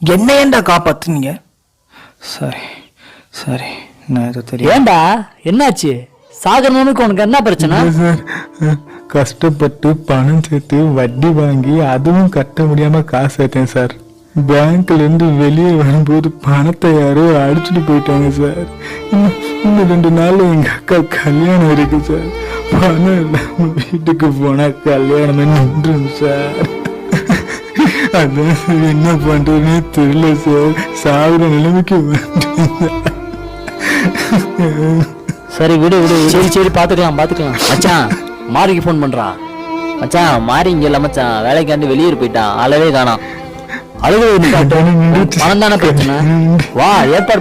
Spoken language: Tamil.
என்ன ஏன்டா காப்பாத்துனீங்க? சரி சரி நான் இதை தெரியும் ஏன்டா என்னாச்சு? சாகரனுக்கு உனக்கு என்ன பிரச்சனை? சார் கஷ்டப்பட்டு பணம் சேர்த்து வட்டி வாங்கி அதுவும் கட்ட முடியாம காசு சேர்த்தேன் சார். பேங்க்ல இருந்து வெளியே வரும்போது பணத்தை யாரோ அடிச்சுட்டு போயிட்டாங்க சார் இன்னும் ரெண்டு நாள்ல எங்க அக்கா கல்யாணம் இருக்கு சார் பணம் இல்லாம வீட்டுக்கு போனா கல்யாணமே நின்றும் சார் அதான் சார் என்ன பண்றதுன்னே தெரியல சார் சாகுற நிலைமைக்கு சார். சரி விடு விடு சரி சரி பாத்துக்கலாம் பாத்துக்கலாம். மச்சான் மாரிக்கு ஃபோன் பண்றான் மச்சான் மாறி இங்க இல்ல மச்சான். வேலைக்காண்டி வெளியூர் போயிட்டான் அளவே காணோம். அழுகு நிப்பாட்டு. பணம் தானே பிரச்சனை வா ஏற்பாடு